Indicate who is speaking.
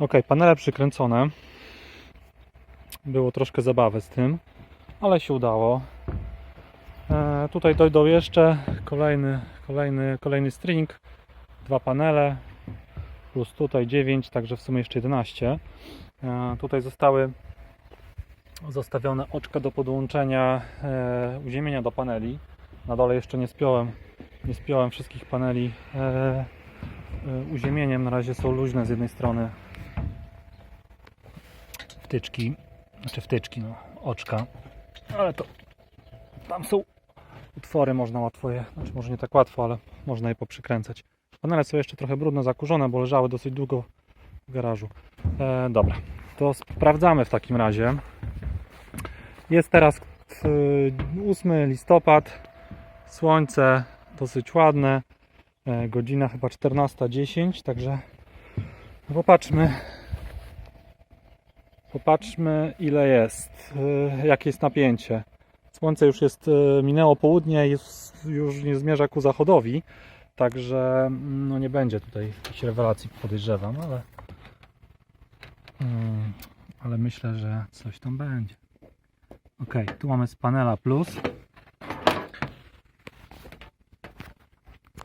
Speaker 1: Ok, panele przykręcone. Było troszkę zabawy z tym, ale się udało. E, tutaj dojdą jeszcze kolejny, kolejny, kolejny string, dwa panele, plus tutaj 9, także w sumie jeszcze 11. E, tutaj zostały zostawione oczka do podłączenia e, uziemienia do paneli. Na dole jeszcze nie spiąłem, nie spiąłem wszystkich paneli e, e, uziemieniem. Na razie są luźne z jednej strony wtyczki, znaczy wtyczki, no, oczka, ale to tam są utwory, można łatwo je, znaczy może nie tak łatwo, ale można je poprzykręcać. Panele są jeszcze trochę brudno zakurzone, bo leżały dosyć długo w garażu. E, dobra, to sprawdzamy w takim razie. Jest teraz e, 8 listopad, słońce dosyć ładne, e, godzina chyba 14.10, także popatrzmy, popatrzmy ile jest, e, jakie jest napięcie. Słońce już jest, e, minęło południe, jest, już nie zmierza ku zachodowi, także mm, no nie będzie tutaj jakichś rewelacji podejrzewam, ale, mm, ale myślę, że coś tam będzie. Ok, tu mamy z panela plus.